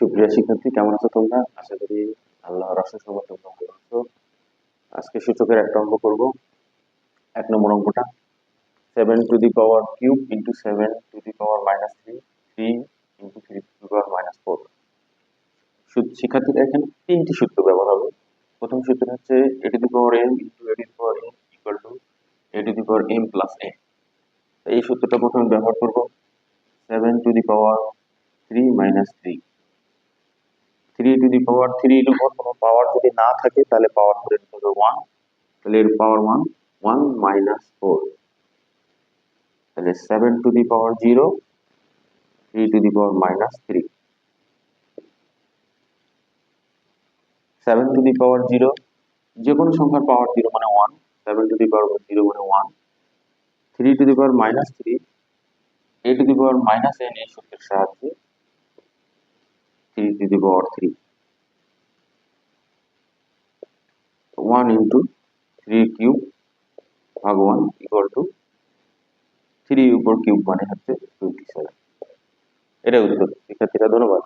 সুপ্রিয় শিক্ষার্থী, কেমন আছো তোমরা? আশা করি আল্লাহ রসের সময় তোমরা ভালো আছো। আজকে সূচকের একটা অঙ্ক করব। এক নম্বর অঙ্কটা। Seven to the power cube into seven to the power minus three three into three to the power minus four শিক্ষার্থীরা এখানে তিনটি সূত্র ব্যবহার হবে। প্রথম সূত্র হচ্ছে a to the power m into a to the power m equal to a to the power m plus a এই সূত্রটা প্রথমে ব্যবহার করব। Seven to the power three minus three to the power three এর উপর কোনো পাওয়ার যদি না থাকে, তাহলে পাওয়ার ধরে নিতে হবে ওয়ান তাহলে এর power one one minus four তাহলে seven to the power zero three to the power minus three seven to the power zero যে কোনো সংখ্যার পাওয়ার জিরো মানে one seven to the power zero মানে one three to the power minus three a to the power minus n এই সূত্রের সাহায্যে three to the power three one into three cube ভাগ 1 equal to 3 উপর cube মানে হচ্ছে twenty seven এটাই উত্তর। শিক্ষার্থীরা ধন্যবাদ।